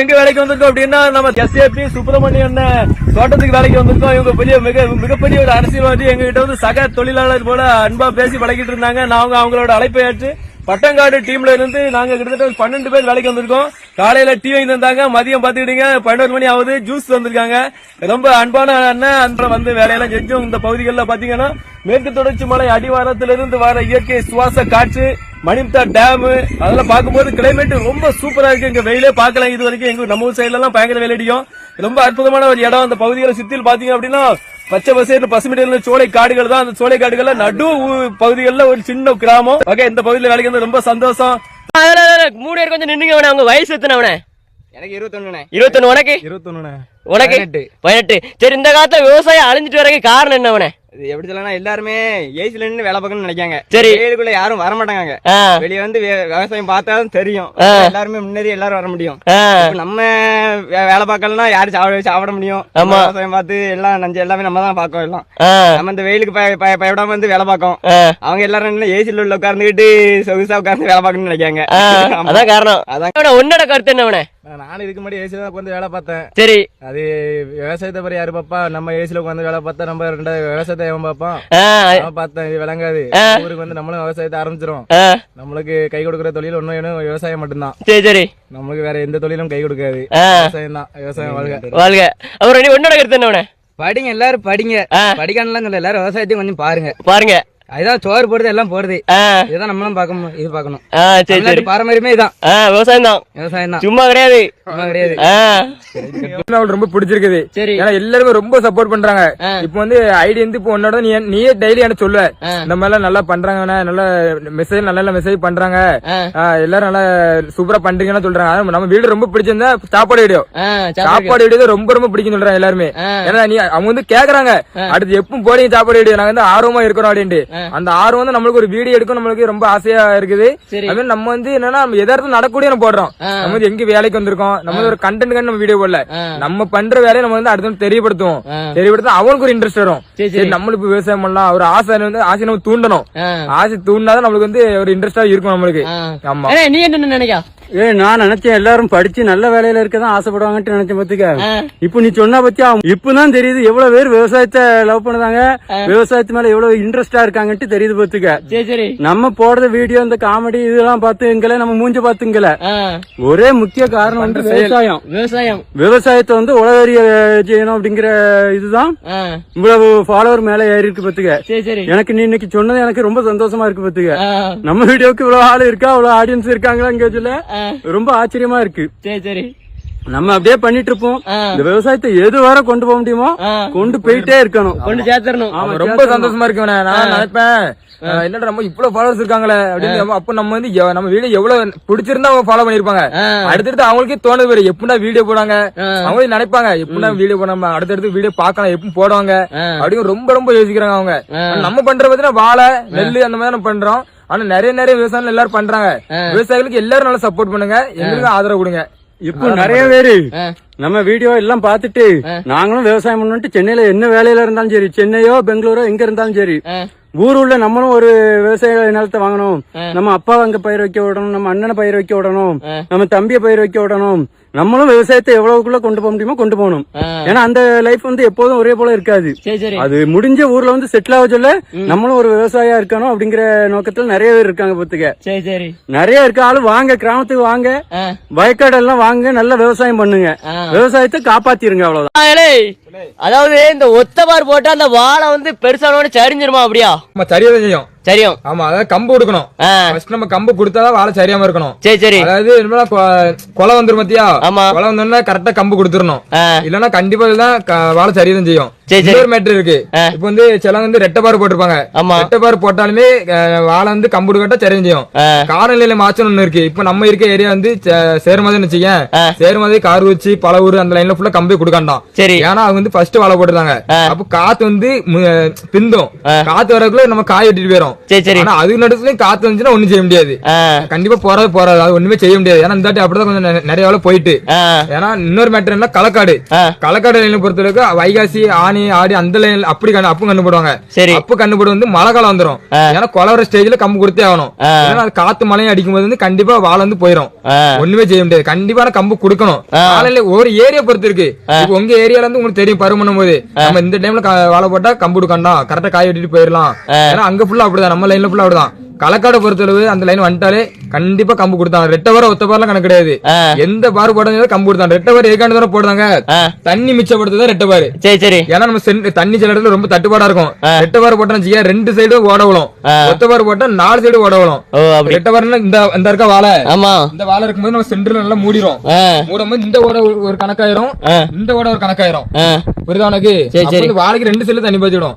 எங்க வேலைக்கு வந்திருக்கோம் அப்படின்னா நம்ம எஸ்ஏபி சுப்பிரமணியன் தோட்டத்துக்கு வேலைக்கு வந்திருக்கோம். இவங்க பெரிய மிக மிகப்பெரிய ஒரு அரசியல்வாதி. எங்ககிட்ட வந்து சக தொழிலாளர் போல அன்பா பேசி பழகிட்டு இருந்தாங்க. அவங்க அவங்களோட அழைப்பை ஏற்று பட்டங்காடு டீம்ல இருந்து நாங்க கிட்டத்தட்ட பன்னெண்டு பேர் வேலைக்கு வந்திருக்கோம். காலையில டீ வாங்கி தந்தாங்க மதியம் பாத்துக்கிட்டீங்க பன்னெண்டு மணி ஆகுது ஜூஸ் வந்திருக்காங்க. ரொம்ப அன்பான அண்ணன் அந்த வந்து வேலையெல்லாம் செஞ்சோம். இந்த பகுதிகளில் பாத்தீங்கன்னா மேற்கு தொடர்ச்சி மலை அடிவாரத்திலிருந்து வர இயற்கை சுவாச காற்று மணிமுத்தா டேம் அதெல்லாம் பார்க்கும்போது கிளைமேட் ரொம்ப சூப்பரா இருக்கு. இங்க வெயிலே பார்க்கலாம் இது வரைக்கும் எங்க நம்ம ஊர் சைட்ல எல்லாம் பயங்கர வெயில் அடிக்கும். ரொம்ப அற்புதமான ஒரு இடம். அந்த பகுதிகளை சுத்தியில் பாத்தீங்க அப்படின்னா பச்சை பசேர்னு பசுமையில சோலை காடுகள் தான். அந்த சோலை காடுகள்ல நடு பகுதிகளில் ஒரு சின்ன கிராமம். ஓகே இந்த பகுதியில் வேலைக்கு வந்து ரொம்ப சந்தோஷம். மூணு பேர் கொஞ்சம் நின்னுங்க அவன. அவங்க வயசு எத்தனை அவன? எனக்கு இருபத்தொன்னுண்ணே. இருபத்தொன்னு உனக்கு? இருபத்தொன்னு உனக்கு? பதினெட்டு. பதினெட்டு. சரி இந்த காலத்துல விவசாயம் அழிஞ்சிட்டு வரக்கு காரணம் என்ன அவன? எப்படி சொல்லலாம் எல்லாருமே ஏசில நின்று வேலை பார்க்கணும்னு நினைக்காங்க. சரி. வெயிலுக்குள்ள யாரும் வர மாட்டாங்க வெளிய வந்து விவசாயம் பார்த்தாலும் தெரியும். எல்லாருமே முன்னேறி எல்லாரும் வர முடியும். நம்ம வேலை பார்க்கலன்னா யாரு சாப்பிட சாப்பிட முடியும். விவசாயம் பார்த்து எல்லாம் நஞ்சு எல்லாமே நம்ம தான் பார்க்கோம் எல்லாம். நம்ம இந்த வெயிலுக்கு பய- பய- பயப்படாம வந்து வேலை பார்க்கோம் அவங்க எல்லாரும் ஏசில உள்ள உட்கார்ந்துகிட்டு சொகுசா உட்கார்ந்து வேலை பார்க்கணும்னு நினைக்காங்க. அதான் காரணம். அதான். உன்னோட கருத்து என்ன அவன நான் இதுக்கு முன்னாடி ஏசில தான் உட்காந்து வேலை பார்த்தேன். சரி. அது விவசாயத்தை பத்தி யாரு பாப்பா? நம்ம ஏசில உட்காந்து வேலை பார்த்தா நம்ம ரெண்டாவது விவசாயத்தை எவன் பார்ப்பான் பார்த்தேன் இது விளங்காது. ஊருக்கு வந்து நம்மளும் விவசாயத்தை ஆரம்பிச்சிரும் நம்மளுக்கு கை கொடுக்குற தொழில் ஒன்னும் வேணும் விவசாயம் மட்டும்தான். சரி சரி. நம்மளுக்கு வேற எந்த தொழிலும் கை கொடுக்காது. விவசாயம் தான் விவசாயம் வாழ்க. வாழ்க. அப்புறம் நீ உன்னோட கருத்து என்ன அவன படிங்க எல்லாரும் படிங்க. சொல்ல எல்லாரும் விவசாயத்தையும் கொஞ்சம் பாருங்க. பாருங்க. அதுதான் சோறு போடுறது எல்லாம் போடுது. ஆ, இதுதான் நம்மளும் பார்க்கணும் இது பார்க்கணும். பாரம்பரியமே இதான். விவசாயம் தான். விவசாயம் தான். சும்மா கிடையாது. ரொம்ப பிடிச்சிருக்குது. சரி. ஏன்னா எல்லாருமே ரொம்ப சப்போர்ட் பண்றாங்க. இப்போ வந்து ஐடி வந்து இப்போ உன்னோட நீ நீயே டெய்லி எனக்கு சொல்லுவ. இந்த மாதிரி எல்லாம் நல்லா பண்றாங்க நல்ல மெசேஜ் நல்ல நல்ல மெசேஜ் பண்றாங்க. எல்லாரும் நல்லா சூப்பரா பண்றீங்கன்னு சொல்றாங்க. நம்ம வீடு ரொம்ப பிடிச்சிருந்தா சாப்பாடு வீடியோ. சாப்பாடு வீடியோ. ரொம்ப ரொம்ப பிடிக்கும் சொல்றாங்க எல்லாருமே. ஏன்னா நீ அவங்க வந்து கேக்குறாங்க. அடுத்து எப்பவும் போறீங்க சாப்பாடு வீடியோ. நாங்க வந்து ஆர்வமா இருக்கிறோம் அப்படின்ட்டு. அந்த ஆர்வம் வந்து நம்மளுக்கு ஒரு வீடியோ எடுக்கும் நம்மளுக்கு ரொம்ப ஆசையா இருக்குது. நம்ம வந்து என்னன்னா நம்ம எதார்த்தம் நடக்கூடிய போடுறோம். நம்ம வந்து எங்க வேலைக்கு வந்திருக்கோம்? நம்ம வந்து ஒரு கண்டென்ட் நம்ம வீடியோ போடல. நம்ம பண்ற வேலையை நம்ம வந்து அடுத்து தெரியப்படுத்துவோம். தெரியப்படுத்த அவனுக்கு ஒரு இன்ட்ரெஸ்ட் வரும். சரி, நம்மளுக்கு இப்ப விவசாயம் பண்ணலாம். ஒரு ஆசை வந்து ஆசை நம்ம தூண்டணும். ஆசை தூண்டினாதான் நம்மளுக்கு வந்து ஒரு இன்ட்ரெஸ்டா இருக்கும் நம்மளுக்கு. ஆமா. நீ என்ன நினைக்கா ஏ நான் நினைச்சேன் எல்லாரும் படிச்சு நல்ல வேலையில இருக்கதான் ஆசைப்படுவாங்கன்னு நினைச்சேன் பாத்துக்க. இப்ப நீ சொன்னா பத்தியா இப்பதான் தெரியுது எவ்வளவு பேர் விவசாயத்தை லவ் பண்ணுதாங்க விவசாயத்து மேல எவ்வளவு இன்ட்ரெஸ்டா இருக்காங்கன்ட்டு தெரியுது பாத்துக்க. நம்ம போடுற வீடியோ இந்த காமெடி இதெல்லாம் பார்த்துங்களே நம்ம மூஞ்ச பார்த்துங்களே. ஆ, ஒரே முக்கிய காரணம் வந்து விவசாயம். விவசாயம். விவசாயத்தை வந்து உலகறிய செய்யணும் அப்படிங்கிற இதுதான். இவ்வளவு ஃபாலோவர் மேல ஏறி இருக்கு பாத்துக்க. எனக்கு நீ இன்னைக்கு சொன்னது எனக்கு ரொம்ப சந்தோஷமா இருக்கு பாத்துக்க. நம்ம வீடியோக்கு இவ்வளவு ஆள் இருக்கா இவ்வளவு ஆடியன்ஸ் இருக்காங்களா இங்க சொல்ல ரொம்ப ஆச்சரியமா இருக்கு. சரி சரி. நம்ம அப்படியே பண்ணிட்டு இருப்போம். இந்த விவசாயத்தை எது வரை கொண்டு போக முடியுமோ. கொண்டு போயிட்டே இருக்கணும். கொண்டு சேர்த்துடணும். அவன் ரொம்ப சந்தோஷமா இருக்கு நான் நினைப்பேன். என்னடா நம்ம இவ்வளவு ஃபாலோவர்ஸ் இருக்காங்களே அப்படின்னு நம்ம- அப்ப நம்ம வந்து நம்ம வீடியோ எவ்வளவு பிடிச்சிருந்தா அவங்க ஃபாலோ பண்ணிருப்பாங்க. அடுத்தடுத்து அவங்களுக்கே தோணுது பாரு எப்படா வீடியோ போடாங்க ஆ. அவங்களே நினைப்பாங்க எப்படா வீடியோ போடாம அடுத்தடுத்து வீடியோ பார்க்கலாம் எப்பவும் போடுவாங்க. அப்படின்னு ரொம்ப ரொம்ப யோசிக்கிறாங்க அவங்க. நம்ம பண்ற பாத்தீங்கன்னா வாழை நெல்லு அந்த மாதிரி நம்ம பண்றோம். ஆனா நிறைய நிறைய விவசாயம் எல்லாரும் பண்றாங்க. விவசாயிகளுக்கு எல்லாரும் நல்லா சப்போர்ட் பண்ணுங்க. எங்களுக்கு ஆதரவு கொடுங்க. இப்போ நிறைய பேரு. நம்ம வீடியோ எல்லாம் பார்த்துட்டு நாங்களும் விவசாயம் பண்ணணும்ட்டு சென்னையில என்ன வேலையில இருந்தாலும் சரி சென்னையோ பெங்களூரோ எங்க இருந்தாலும் சரி ஊர் உள்ள நம்மளும் ஒரு விவசாய நிலத்தை வாங்கணும். நம்ம அப்பா அங்க பயிர் வைக்க விடணும் நம்ம அண்ணனை பயிர் வைக்க விடணும் நம்ம தம்பியை பயிர் வைக்க விடணும். நம்மளும் விவசாயத்தை எவ்வளவுக்குள்ள கொண்டு போக முடியுமோ கொண்டு போகணும். ஏன்னா அந்த லைஃப் வந்து எப்போதும் ஒரே போல இருக்காது. அது முடிஞ்ச ஊர்ல வந்து செட்டில் ஆக சொல்ல நம்மளும் ஒரு விவசாயியா இருக்கணும் அப்படிங்கிற நோக்கத்துல நிறைய பேர் இருக்காங்க பாத்துக்க நிறைய இருக்க ஆளு வாங்க கிராமத்துக்கு வாங்க வயக்காடு எல்லாம் வாங்க நல்ல விவசாயம் பண்ணுங்க. விவசாயத்தை காப்பாத்திருங்க அவ்வளவுதான். அதாவது இந்த ஒத்தபார் போட்டா அந்த வாழை வந்து பெருசானோட சரிஞ்சிருமா அப்படியா? நம்ம சரியா செய்யும். சரியும். ஆமா அதாவது கம்பு கொடுக்கணும். ஃபர்ஸ்ட் நம்ம கம்பு கொடுத்தாதான் வாழை சரியாம இருக்கணும். சரி சரி. அதாவது கொலை வந்துரும் மத்தியா ஆமா. கொலை வந்தோம்னா கரெக்டா கம்பு கொடுத்துடணும். இல்லன்னா கண்டிப்பா க- வாழை சரியாதான் செய்யும். இன்னொரு மேட்ரு இருக்கு. இப்ப வந்து சில வந்து ரெட்டை பாரு போட்டிருப்பாங்க. ரெட்டை பாரு போட்டாலுமே வாழை வந்து கம்பு கட்டா சரியும் செய்யும். ஆ, காலநிலை மாற்றம் ஒண்ணு இருக்கு. இப்ப நம்ம இருக்க ஏரியா வந்து சேருமதின்னு வச்சுக்கேன். சேருமதி கார்வூச்சி பழவூர் அந்த லைன்ல ஃபுல்லா கம்பே கொடுக்காண்டாம். சரி. ஏன்னா அவங்க வந்து ஃபர்ஸ்ட் வாழை போட்டுருந்தாங்க. அப்ப காத்து வந்து பிந்தும். காத்து வரக்குள்ள நம்ம காய் வெட்டிட்டு போயிரும். சரி ஆனா காத்து வந்துச்சுன்னா ஒண்ணும் செய்ய முடியாது. கண்டிப்பா போறது போறாது. அது ஒண்ணுமே செய்ய முடியாது. ஏன்னா இந்த அப்படிதான் கொஞ்சம் நிறைய வேலை போயிட்டு. ஏன்னா இன்னொரு மேட்டர் என்ன களக்காடு. களக்காடு லைன் பொறுத்தவரைக்கும் வைகாசி ஆணி ஆடி அந்த லைன் அப்படி கண்ணு அப்பு கண்ணு போடுவாங்க சரி. அப்பு கண்ணு போடு வந்து மழை காலம் வந்துரும். ஆ. ஏன்னா கொலவர ஸ்டேஜ்ல கம்பு கொடுத்தே ஆகணும். ஏன்னா அது காத்து மழையும் அடிக்கும்போது வந்து கண்டிப்பா வாழை வந்து போயிரும். ஆ. ஒண்ணுமே செய்ய முடியாது. கண்டிப்பான கம்பு கொடுக்கணும். காலையில ஒரு ஏரியா பொறுத்து இருக்கு. உங்க ஏரியால இருந்து உங்களுக்கு தெரியும் பருவம் பண்ணும்போது. நம்ம இந்த டைம்ல வாழை போட்டா கம்பு கொடுக்கண்டாம் கரெக்டா காய வெட்டிட்டு போயிடலாம் ஏன்னா அங்க ஃபுல்லா அப்படிதான். நம்ம லைன்ல ஃபுல்லா அப்படிதான். களக்காடு பொறுத்தளவு அந்த லைன் வந்துட்டாலே கண்டிப்பா கம்பு கொடுத்தாங்க. ரெட்ட வாரம் ஒத்த வாரம் கணக்கு கிடையாது. எந்த பாரு போடுறது கம்பு கொடுத்தாங்க. ரெட்ட வாரம் ஏகாண்டு தானே போடுறாங்க. தண்ணி மிச்சப்படுத்துதான் ரெட்ட பாரு சரி சரி. ஏன்னா நம்ம தண்ணி சில இடத்துல ரொம்ப தட்டுப்பாடா இருக்கும். ரெட்ட வாரம் போட்டா ரெண்டு சைடு ஓட விழும். ஒத்த வாரம் போட்டா நாலு சைடு ஓட விழும். ஓ அப்படி. ரெட்ட வாரம்னா இந்த இந்த இருக்க வாழை? ஆமா. இந்த வாழை இருக்கும்போது நம்ம சென்டர்ல நல்லா மூடிரும். ஆ. மூடும்போது இந்த ஓட ஒரு- கணக்காயிரும். இந்த ஓட ஒரு கணக்காயிரும். புரியுதா உனக்கு? வாழைக்கு ரெண்டு செல்லு தண்ணி பாய்ச்சிடும்.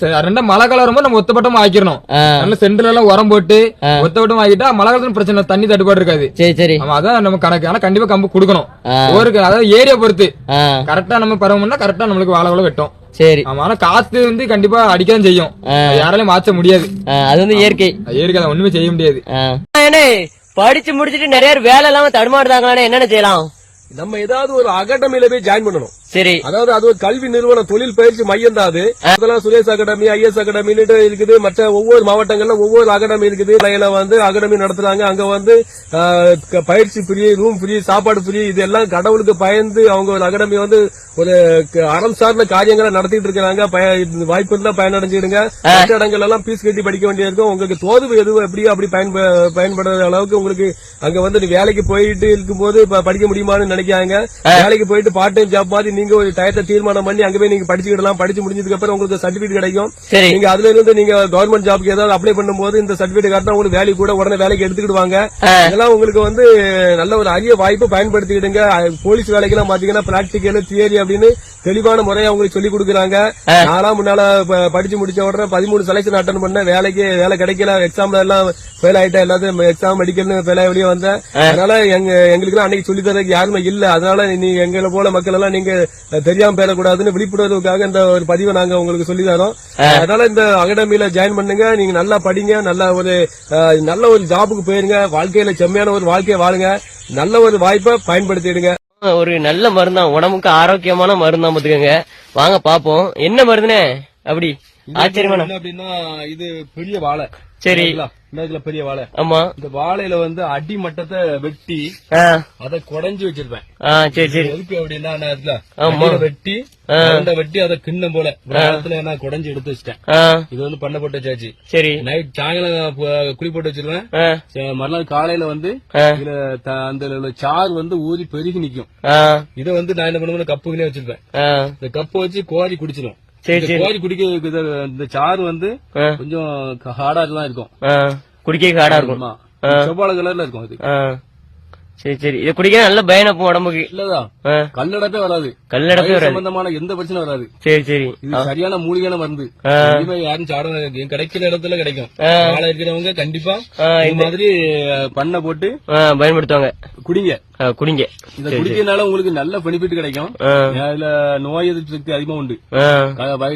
ரெண்டா மழை காலம் வரும்போது நம்ம ஒத்தப்பட்டமா ஆக்கிரணும் ஆ. நல்ல சென்டர்ல உரம் போட்டு ஒத்தப்பட்டம் ஆக்கிட்டா மழை காலத்துல பிரச்சனை தண்ணி தட்டுப்பாடு இருக்காது. சரி சரி. ஆமா அதான் நம்ம கணக்கு. ஆனா கண்டிப்பா கம்பு கொடுக்கணும். ஒரு அதாவது ஏரியா பொறுத்து. கரெக்டா நம்ம பருவம்னா கரெக்டா நம்மளுக்கு வாழை கூட வெட்டும். சரி. ஆமா ஆனா காத்து வந்து கண்டிப்பா அடிக்கதான் செய்யும். யாராலையும் மாற்ற முடியாது. அது வந்து இயற்கை. ஏரியா அதை ஒண்ணுமே செய்ய முடியாது. படிச்சு முடிச்சிட்டு நிறைய பேர் வேலை இல்லாம தடுமாறுதாங்களாண்ணே என்னென்ன செய்யலாம்? நம்ம ஏதாவது ஒரு அகாடமியில போய் ஜாயின் பண்ணணும். சரி. அதாவது அது ஒரு கல்வி நிறுவனம் தொழில் பயிற்சி மையம் தான் அது. அதெல்லாம் சுரேஷ் அகாடமி ஐஎஸ் அகாடமின்னு இருக்குது. மற்ற ஒவ்வொரு மாவட்டங்கள்ல ஒவ்வொரு அகாடமி இருக்குது. லைன்ல வந்து அகாடமி நடத்துறாங்க. அங்க வந்து பயிற்சி ஃப்ரீ ரூம் ஃப்ரீ சாப்பாடு ஃப்ரீ இதெல்லாம் கடவுளுக்கு பயந்து அவங்க ஒரு அகாடமி வந்து ஒரு அறம் சார்ந்த காரியங்களை நடத்திட்டு இது வாய்ப்பு இருந்தா பயனடைஞ்சிடுங்க. மற்ற இடங்கள் எல்லாம் பீஸ் கட்டி படிக்க வேண்டியிருக்கும். உங்களுக்கு தோது எதுவும் எப்படியோ அப்படி பயன்ப பயன்படுற அளவுக்கு உங்களுக்கு அங்க வந்து வேலைக்கு போயிட்டு இருக்கும்போது படிக்க முடியுமான்னு நினைக்காங்க. வேலைக்கு போயிட்டு பார்ட் டைம் ஜாப் மாதிரி நீங்க ஒரு டயத்தை தீர்மானம் பண்ணி அங்க போய் நீங்க படிச்சுக்கிடலாம் படிச்சு முடிஞ்சதுக்கு அப்புறம் உங்களுக்கு சர்டிபிகேட் கிடைக்கும். நீங்க அதுல இருந்து நீங்க கவர்மெண்ட் ஜாப்க்கு ஏதாவது அப்ளை பண்ணும்போது இந்த சர்டிபிகேட் காட்டினா உங்களுக்கு வேலைக்கு கூட உடனே வேலைக்கு எடுத்துக்கிடுவாங்க. இதெல்லாம் உங்களுக்கு வந்து நல்ல ஒரு அரிய வாய்ப்பு பயன்படுத்திக்கிடுங்க. போலீஸ் வேலைக்கெல்லாம் பாத்தீங்கன்னா பிராக்டிக்கல் தியரி அப்படின்னு தெளிவான முறையை அவங்களுக்கு சொல்லி கொடுக்குறாங்க. நான்லாம் முன்னால படிச்சு முடிச்ச உடனே பதிமூணு செலக்ஷன் அட்டன் பண்ண வேலைக்கு வேலை கிடைக்கல. எக்ஸாம்ல எல்லாம் ஃபெயில் ஆயிட்டேன். எல்லாத்தையும் எக்ஸாம் மெடிக்கல்னு ஃபெயில் ஆகி வெளியே வந்தேன். அதனால எங்க எங்களுக்கு அன்னைக்கு சொல்லி தரதுக்கு யாருமே இல்ல. அதனால நீ எங்களை போல மக்கள் எல்லாம் நீங்க தெரியாம பேரக்கூடாதுன்னு விழிப்புணர்வுக்காக இந்த ஒரு பதிவை நாங்க உங்களுக்கு சொல்லி தரோம் அதனால இந்த அகாடமியில ஜாயின் பண்ணுங்க. நீங்க நல்லா படிங்க. நல்ல ஒரு நல்ல ஒரு ஜாபுக்கு போயிருங்க. வாழ்க்கையில செம்மையான ஒரு வாழ்க்கையை வாழுங்க. நல்ல ஒரு வாய்ப்பை பயன்படுத்திடுங்க. ஒரு நல்ல மருந்தான் உடம்புக்கு ஆரோக்கியமான மருந்தான் பாத்துக்கோங்க வாங்க பாப்போம் என்ன மருந்துனே? அப்படி. ஆச்சரியமான. என்ன அப்படின்னா இது பெரிய வாழை. சரி. இதுல பெரிய வாழை. ஆமா. இந்த வாழையில வந்து அடி மட்டத்தை வெட்டி அதை குடைஞ்சு வச்சிருப்பேன். ஆ சரி சரி. எதுக்கு அப்படின்னா இதுல? வெட்டி வெட்டி அதை கிண்ணம் போல. நேரத்துல நான் குடைஞ்சு எடுத்து வச்சிட்டேன். இது வந்து பண்ண போட்ட சாச்சி சரி. நைட் சாயங்காலம் குழி போட்டு வச்சிருவேன். மறுநாள் காலையில வந்து. இதுல அந்த சாறு வந்து ஊறி பெருகி நிக்கும். இதை வந்து நான் என்ன பண்ணுவேன் கப்புக்குள்ளே வச்சிருப்பேன். இந்த கப்பை வச்சு கோரி குடிச்சிடும் சரி சரி. கோரி குடிக்க இந்த சாறு வந்து கொஞ்சம் ஹார்டா தான் இருக்கும். குடிக்க காடா இருக்கும். செவ்வாழை கலர்ல இருக்கும் அது. சரி சரி. இதை குடிக்க நல்ல பயனப்பும் உடம்புக்கு. இல்லதான் ஆ. கல்லடப்பே வராது. கல்லடப்பே வராது. சம்பந்தமான எந்த பிரச்சனை வராது. சரி சரி. இது சரியான மூலிகையான மருந்து. இனிமே யாரும் சாட கிடைக்கிற இடத்துல கிடைக்கும். ஆளா இருக்கிறவங்க கண்டிப்பா இந்த மாதிரி பண்ண போட்டு பயன்படுத்துவாங்க. குடிங்க. குடிங்க. இத குடிக்கிறதுனால உங்களுக்கு நல்ல பெனிஃபிட் கிடைக்கும். அதுல நோய் எதிர்ப்பு சக்தி அதிகமா உண்டு.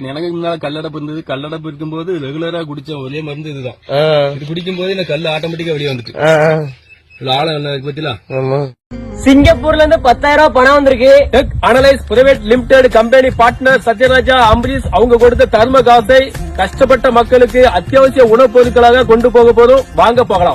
எனக்கு முன்னால கல்லடப்பு இருந்தது. கல்லடப்பு இருக்கும்போது ரெகுலரா குடிச்ச ஒரே மருந்து இதுதான். இது குடிக்கும் போது இந்த கல் ஆட்டோமேட்டிக்கா வெளியே வந்துட்டு. சிங்கப்பூர்ல இருந்து பத்தாயிரம் ரூபாய் பணம் வந்திருக்கு. Tech analyse private limited company partner Sathyaraja Ambareesh அவங்க கொடுத்த தர்ம காசை கஷ்டப்பட்ட மக்களுக்கு அத்தியாவசிய உணவுப் பொருட்களாக கொண்டு போக போதும். வாங்க போகலாம்.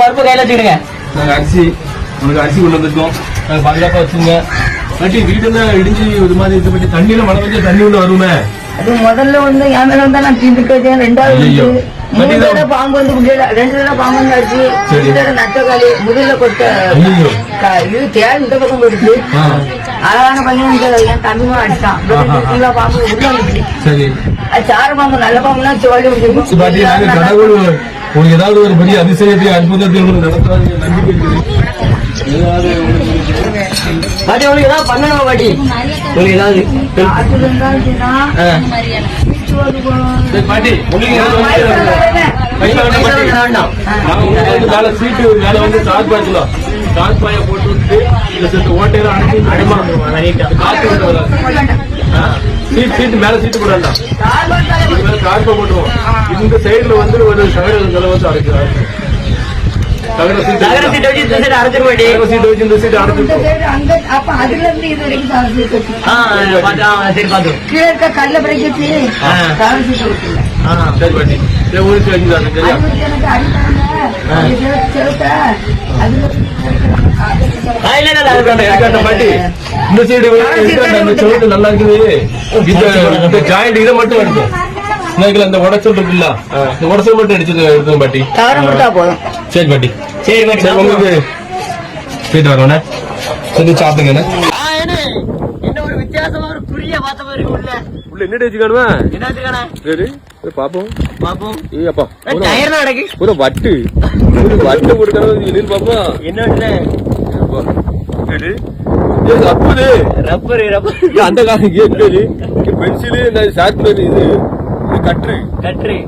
பருப்பு கையில வச்சுக்கிடுங்க. அரிசி உங்களுக்கு அரிசி கொண்டு வந்திருக்கோம் நாங்க பாதுகாப்பா வச்சுங்க இல்லாட்டி மாதிரி இது பண்ணி தண்ணியில மழை வந்து தண்ணி உள்ள வருமே? அது முதல்ல வந்து என் மேல தான் நான் தீர்ந்துட்டு ரெண்டாவது மூணு தடவை பாம்பு வந்து முடியல ரெண்டு தடவை பாம்பு வந்தாச்சு ரெண்டு தடவை நட்டக்காளி முதுகுல கொட்ட இது தேவை பக்கம் போயிடுச்சு. அழகான பையன் என் தம்பிமா அடிச்சான். ஃபுல்லா பாம்பு உள்ள வந்துச்சு. சரி. சார பாம்பு நல்ல பாம்புனா சோழ கடவுள் உங்களுக்கு ஏதாவது ஒரு பெரிய அதிசயத்தை அற்புதத்தை உங்களுக்கு நடத்தாது பாட்டி உங்களுக்கு ஏதாவது பண்ணணுமா பாட்டி? உங்களுக்கு ஏதாவது பாட்டி உங்களுக்கு வேண்டாம். சீட்டு மேல வந்து சாத் பாய்ச்சலாம் சாத் பாய போட்டு விட்டு இந்த செட்டு ஓட்டையில அனுப்பி அடைமா காத்து விட்டு சீட் சீட்டு மேல சீட்டு கூட வேண்டாம் இது மேல கார்பை போட்டுருவோம் இந்த சைடுல வந்து ஒரு சகர செலவு வந்து அடைக்கிறாரு அதுல கல்ல பிறகு சரி பாட்டி ஊருக்கு சரியா எனக்கு பாட்டி இந்த சைடு செவுத்து நல்லா இருக்குது. இந்த ஜாயிண்ட் இதை மட்டும் எடுக்கும் இன்னைக்கு அந்த உடச்சல் இருக்குல்ல இந்த உடச்சல் மட்டும் அடிச்சு எடுத்துங்க பாட்டி. சரி பாட்டி. பாட்டி உங்களுக்கு போயிட்டு வரோண்ணே என்ன? ஒரு வித்தியாசமா ஒரு குறிய பார்த்த மாதிரி இருக்கு உள்ள உள்ள என்ன சரி போய் பாப்போம். பாப்போம். ஏய் அப்பா பூரா- டயர் தான் நடக்கு பூரா வட்டு. ஒரு வட்டு கொடுக்கறது என்னன்னு பாப்போம் என்ன ரப்பர். ரப்பர் இங்க அந்த காலம் கேட்கறது பென்சிலு இந்த ஷார்ட் இது இது கட்ரு கட்ரி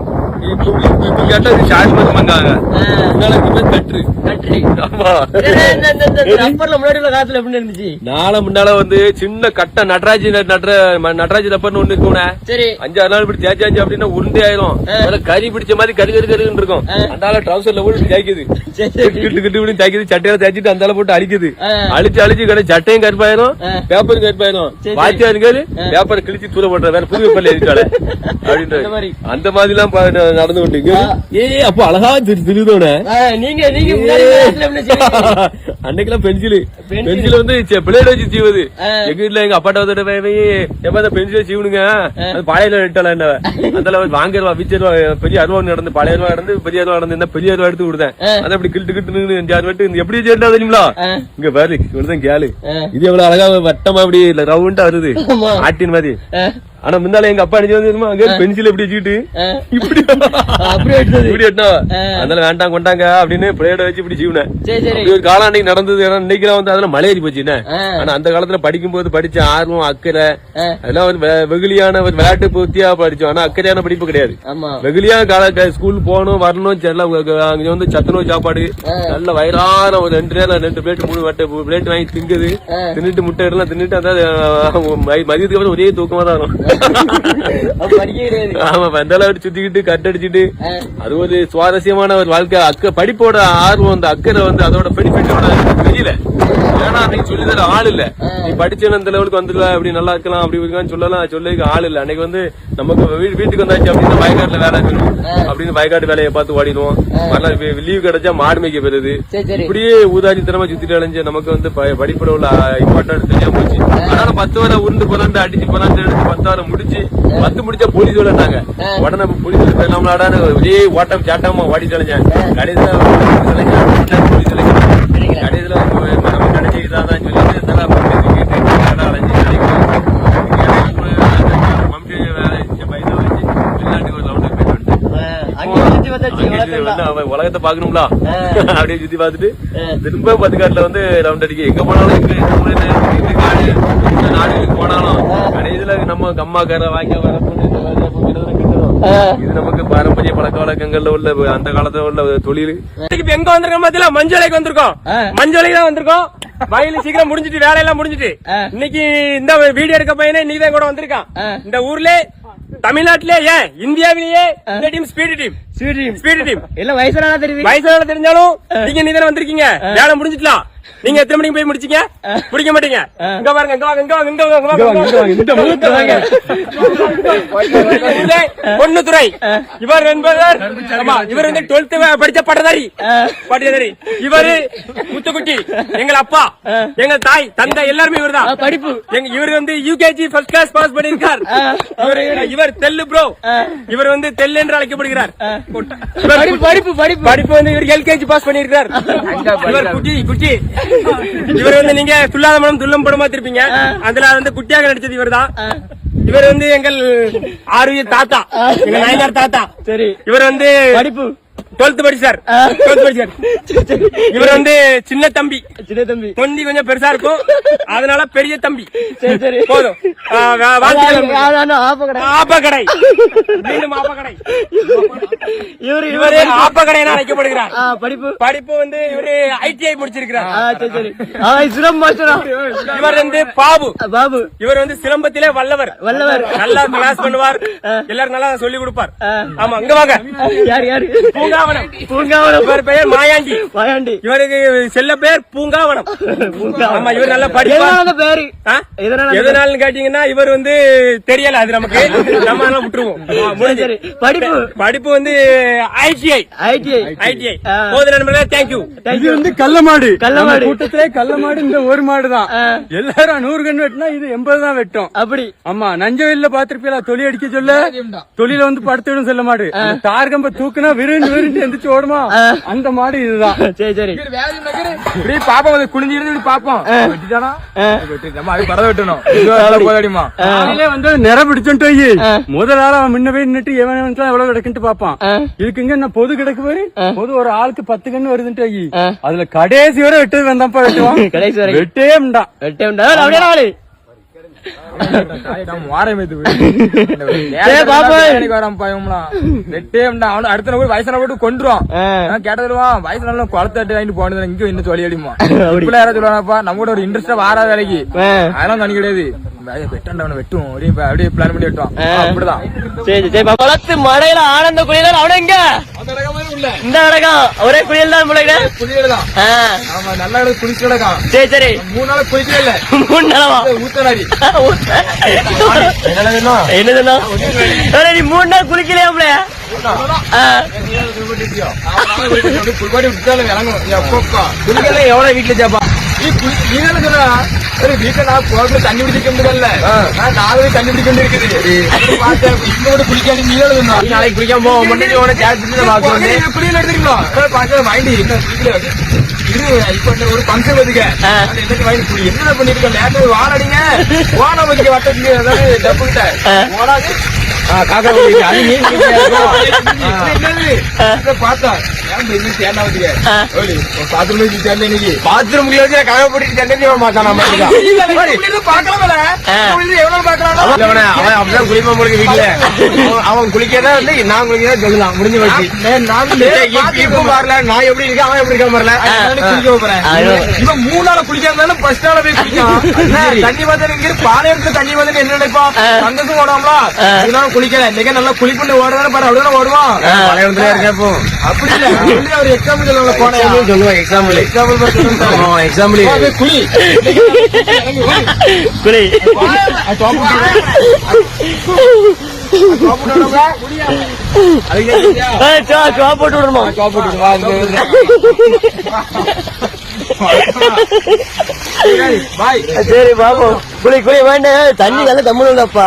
இப்ப இப்ப இப்ப கேட்டா இது ஷார்ட் ஆமா. ரப்பர்ல முன்னாடி உள்ள காத்துல எப்படி இருந்துச்சு நாள முன்னால வந்து சின்ன கட்ட நடராஜி நட்ர நடராஜி ரப்பர்னு ஒண்ணு இருக்கும்னே சரி. அஞ்சாறு நாள் இப்படி தேய்ச்சி தேய்ச்சி அப்படின்னா உருண்டை ஆயிரும். கறி பிடிச்ச மாதிரி கரு கரு கருன்னு இருக்கும். அந்த ஆள ட்ரௌசர்ல போட்டு தேய்க்குது. கிட்டு கிட்டு இப்படி தேய்க்குது சட்டையில தேய்ச்சிட்டு அந்த ஆள போட்டு அழிக்குது. அழிச்சு அழிச்சு கடை சட்டையும் கருப்பாயிரும். பேப்பரும் கருப்பாயிரும். சரி. வாத்தியா இருக்காரு பேப்பரை கிழிச்சு தூர போட்டுற வேற புது பேப்பர்ல எழுதிட்டால அந்த மாதிரி. அப்படின்ட்டு அந்த மாதிரி எல்லாம் நடந்து கொண்டு ஏய் அப்போ அழகா திரு திருதோட நீங்க நீங்க ગાડી ચલાવતો એટલે એમને જીવી அன்னைக்கெல்லாம் பென்சில் பென்சிலு. பென்சில் வந்து பிளேட் வச்சு சீவுது. எங்க வீட்டுல எங்க அப்பாட்ட வந்துட்டு போய் எப்ப அந்த பென்சிலை சீவுனுங்க அது பழையில நெட்டால என்ன அந்த வாங்கிடுவா விச்சிருவா பெரிய அருவா நடந்து பழைய அருவா நடந்து பெரிய அருவா நடந்து இந்த பெரிய அருவா எடுத்து கொடுத்தேன் ஆ. அதை அப்படி கிட்டு கிட்டு நின்னு அஞ்சு ஆறு வாட்டி எப்படி சேர்ந்தா தெரியுங்களா. இங்க பாரு இவ்வளவுதான் கேளு. இது எவ்வளவு அழகா வட்டமா அப்படி ரவுண்டா வருது. ஆட்டின் மாதிரி ஆனா முன்னால எங்க அப்பா அடிச்சு வந்து அங்க பென்சில் எப்படி வச்சுக்கிட்டு. இப்படி அப்படி. இப்படி எட்டா. அதனால வேண்டாம் கொண்டாங்க அப்படின்னு பிளேட வச்சு இப்படி அப்படி ஒரு காலம் அன்னைக்கு நடந்தது ஏன்னா இன்னைக்கு வந்து அதெல்லாம் மலையேறி போச்சு என்ன? ஆ. ஆனா அந்த காலத்துல படிக்கும் போது படிச்ச ஆர்வம் அக்கறை. அதெல்லாம் ஒரு வெகுளியான ஒரு விளையாட்டு பூர்த்தியா படிச்சோம். ஆனா அக்கறையான படிப்பு கிடையாது. வெகுளியா கால ஸ்கூல் போகணும் வரணும் எல்லாம் அங்க வந்து சத்துணவு சாப்பாடு நல்ல வயிறார ஒரு ரெண்டு நேரம் ரெண்டு பிளேட் மூணு வட்ட பிளேட் வாங்கி திங்குது. தின்னுட்டு முட்டை எல்லாம் தின்னுட்டு அதாவது மதி- மதியத்துக்கு அப்புறம் ஒரே தூக்கமா தான் வரும். கிடையாது. ஆமா பந்தால அப்படி சுத்திக்கிட்டு கட் அடிச்சிட்டு. அது ஒரு சுவாரஸ்யமான ஒரு வாழ்க்கை. அக்க படிப்போட ஆர்வம் அந்த அக்கறை வந்து அதோட பெனிஃபிட்டோட தெரியல ஏன்னா அன்னைக்கு சொல்லி தர ஆள் இல்ல. நீ படிச்சேன்னு அந்த லெவலுக்கு வந்துடல அப்படி நல்லா இருக்கலாம் அப்படி இருக்கான்னு சொல்லலாம் சொல்லதுக்கு ஆள் இல்ல. அன்னைக்கு வந்து நமக்கு வீட்டுக்கு வந்தாச்சு அப்படின்னா வயக்காட்டுல வேலை இருக்கணும் அப்படின்னு வயக்காட்டு வேலையை பார்த்து ஓடிடுவோம். மறுநாள் லீவ் கிடைச்சா மாடு மேய்க்க சரி இப்படியே ஊதாரி தினமா சுத்திட்டு அலைஞ்சு நமக்கு வந்து ப- படிப்புல உள்ள இம்பார்ட்டன்ட் தெரியாம போச்சு. அதனால பத்து வரை உருண்டு புரண்டு அடிச்சு புரண்டு எடுத்து பத்து வரை முடிச்சு பத்து முடிச்சா போலீஸ் விளையாண்டாங்க உடனே போலீஸ் நம்மளாடான்னு ஒரே ஓட்டம் சாட்டமா ஓடி தொலைஞ்சேன் கடைசியில போலீஸ் சொல்லிட்டு கடை அலைஞ்சு வேலை பைசா வச்சு வெளிநாட்டுக்கு ஒரு போயிட்டு வந்து அவன் உலகத்தை பாக்கணும்ல. அப்படியே சுத்தி பார்த்துட்டு ஆ. திரும்ப பத்துக்காட்டுல வந்து ரவுண்ட் அடிக்க எங்க போனாலும் எங்க நாடுகளுக்கு போனாலும் கடைசியில நம்ம அம்மாக்கார வாங்க வர பொண்ணு இது நமக்கு பாரம்பரிய பழக்க வழக்கங்கள்ல உள்ள அந்த காலத்துல உள்ள தொழில். இப்ப எங்க வந்திருக்கோம் பாத்தீங்களா? மஞ்சளைக்கு வந்திருக்கோம். மஞ்சளைக்கு தான் வந்திருக்கோம். வயலு சீக்கிரம் முடிஞ்சிட்டு வேலையெல்லாம் முடிஞ்சிட்டு. இன்னைக்கு இந்த வீடியோ எடுக்க பையனே நீ தான் கூட வந்திருக்கான். இந்த ஊர்ல தமிழ்நாட்டிலே ஏன் இந்தியாவிலேயே இந்த team speed team sweet speed team எல்லாம் வயசுல தெரியுது. வயசான தெரிஞ்சாலும் நீங்க நீ தானே வந்திருக்கீங்க வேலை முடிஞ்சிட்டலாம். நீங்க எத்தனை மணிக்கு போய் முடிச்சீங்க? முடிக்க மாட்டீங்க? இங்க பாருங்க இங்க வாங்க இங்க வாங்க இங்க வாங்க இங்க வாங்க, இங்க வாங்க இந்த முகத்தை வாங்க. இவரே பொன்னுத்துறை இவர் என்பவர். ஆமா இவர் வந்து டுவெல்த் படிச்ச பட்டதாரி பட்டதாரி இவரு முத்துக்குட்டி எங்கள் அப்பா எங்கள் தாய் தந்தை எல்லாருமே இவர்தான். படிப்பு. எங்க இவர் வந்து யூகேஜி ஃபர்ஸ்ட் கிளாஸ் பாஸ் பண்ணிருக்கார் இவர் இவர் தெல்லு ப்ரோ இவர் வந்து தெல்லு என்று அழைக்கப்படுகிறார். படிப்பு படிப்பு படிப்பு. படிப்பு வந்து இவர் எல்கேஜி பாஸ் பண்ணிருக்கார் இவர் குட்டி குட்டி. இவர் வந்து நீங்க துல்லாத மனம் துல்லம் படமா திருப்பீங்க. அதுல வந்து குட்டியாக நடிச்சது இவர்தான். இவர் வந்து எங்கள் ஆரோக்கிய தாத்தா எங்க நாயனார் தாத்தா. சரி. இவர் வந்து படிப்பு. டுவெல்த் படிச்சார். டுவெல்த் படிச்சார். இவர் வந்து சின்ன தம்பி. சின்ன தம்பி. தொந்தி கொஞ்சம் பெருசா இருக்கும். அதனால பெரிய தம்பி. சரி சரி. போதும். ஆ, வா- வாழ்த்துக்கள். அதான் ஆப்பக்கடை ஆப்பக்கடை மீண்டும் ஆப்பக்கடை இவரு இவரு ஆப்பக்கடை என அழைக்கப்படுகிறார். படிப்பு. படிப்பு வந்து இவரு ஐடிஐ முடிச்சிருக்கிறார். ஆ, சரி சரி. ஆ, சிரம் மாஸ்டரம் இவர் வந்து பாபு. பாபு. இவர் வந்து சிலம்பத்திலே வல்லவர். வல்லவர். நல்லா கிளாஸ் பண்ணுவார். எல்லாரும் நல்லா சொல்லி கொடுப்பார். ஆமா இங்க வாங்க. யார் யாரு? பூங்காவனம். பூங்காவனம். இவர் பெயர் மாயாண்டி. வாயாண்டி இவருக்கு செல்ல பேர் பூங்காவனம். ஆமா இவர் நல்லா படிப்பார். பேரு? எதனால கேட்டீங்கன்னா இவர் வந்து தெரியல அது நமக்கு. நம்ம விட்டுருவோம். படிப்பு. படிப்பு வந்து ஐடிஐ ஐடிஐ ஐடிஐ போது நண்பர்களே தேங்க்யூ இது வந்து கள்ள மாடு. கள்ள நம்ம மாடு. கூட்டத்திலே கள்ள மாடு இந்த ஒரு மாடு தான் எல்லாரும் நூறு கன்று வெட்டினா இது எண்பது தான் வெட்டும். அப்படி. ஆமா நஞ்சவெளியில பாத்திருப்பீங்களா தொலி அடிக்க சொல்ல? தொழில வந்து படுத்துடும் செல்ல மாடு. அந்த தார் கம்ப தூக்குனா விருண்டு விருண்டு எந்திரிச்சு ஓடுமா? அந்த மாடு இதுதான். சரி சரி. இப்படி பாப்போம் அது குனிஞ்சு இருந்து இப்படி பாப்போம். வெட்டிட்டானா? வெட்டி நம்ம அது வெட்டணும். இது போதாடிமா காலையிலே வந்து நிற பிடிச்சுட்டு முதல் ஆள் அவன் முன்ன போய் நின்னுட்டு எவன் எவ்வளவு கிடக்குன்ட்டு பாப்பான். இதுக்குங்க என்ன பொது கிடக்கு பாரு? பொது ஒரு ஆளுக்கு பத்து கண்ணு வருதுன்ட்டு அதுல கடைசி வரை வெட்டது வந்தாப்பா வெட்டுவான். கடைசி வரை வெட்டே வெட்ட வயசான போட்டு கொண்டுருவான் கேட்டதுருவான் வயசு நல்லா குளத்தாட்டு வாங்கிட்டு போனது இங்க இன்னும் சொல்லி அடிமா இப்படி யாராவது சொல்லுவாங்கப்பா நம்ம கூட ஒரு இன்ட்ரெஸ்டா வாரா வேலைக்கு. அதெல்லாம் கணி கிடையாது. வெட்டாண்டவனை வெட்டும் அப்படியே அப்படியே பிளான் பண்ணி வெட்டுவான். அப்படிதான். சரி சரி மழையில ஆனந்த குளியல் அவன எங்க? இந்த அடகம் ஒரே குளியல் தான் முளைங்க குளியல்தான் ஆமா நல்லா குளிச்சு கிடக்கான் சரி சரி. மூணு நாள் குளிக்கவே இல்ல. மூணு நாளவா? ஊத்தலாரி என்னதுன்னா ஏய், நீ மூணு நாள் குளிக்கலையாம்ல புல்வாடி விட்டாலும் இறங்கும் எப்பப்பா குளிக்கலாம் எவ்வளவு வீட்டுல ஜாப்பா? நீ குளி நீ தானே சொன்னா சரி வீட்டுல நான் குளத்துல தண்ணி பிடிக்க முடியல நான் நாலு தண்ணி பிடிக்க இருக்குது பார்த்தேன் இப்ப கூட குளிக்காது இரு இப்ப இந்த ஒரு பங்கன் வந்துக்க என்ன வாங்கி குளி என்ன பண்ணிருக்க நேரத்துல ஒரு வாரம் அடிங்க வானம் வைக்க வட்டத்துக்கு அதாவது டப்பு கிட்ட. ஓடாது பாத்ரூம் காய போட்டு தேர்ந்தே மாட்டான் அவன் குளிப்பான் போல வீட்டுல. அவன் குளிக்கதான் வந்து நான் குளிக்கதான் சொல்லலாம். முடிஞ்சு வச்சு நான் எப்படி இருக்கேன் அவன் எப்படி இருக்கான் வரல. குளிக்க போறேன். இவன் மூணு நாள் குளிக்காம ஃபர்ஸ்ட் நாள் போய் குளிக்கான். தண்ணி வந்து இங்க பாலை எடுத்து தண்ணி வந்து என்ன நினைப்பான் சந்தோஷம் ஓடாமலா இதனால குளிக்கல. இன்னைக்கு நல்லா குளிப்புண்டு ஓடுறதான பாரு. அப்படிதானே ஓடுவான். அப்படி இல்ல. அவர் எக்ஸாம்பிள் சொல்லுவாங்க போன சொல்லுவாங்க எக்ஸாம்பிள் எக்ஸாம்பிள் எக்ஸாம்பிள் குளி. போட்டு விடணுமா? சரி பாப்போம். குளி குளி வேண்டாம். தண்ணி நல்லா தம்முடப்பா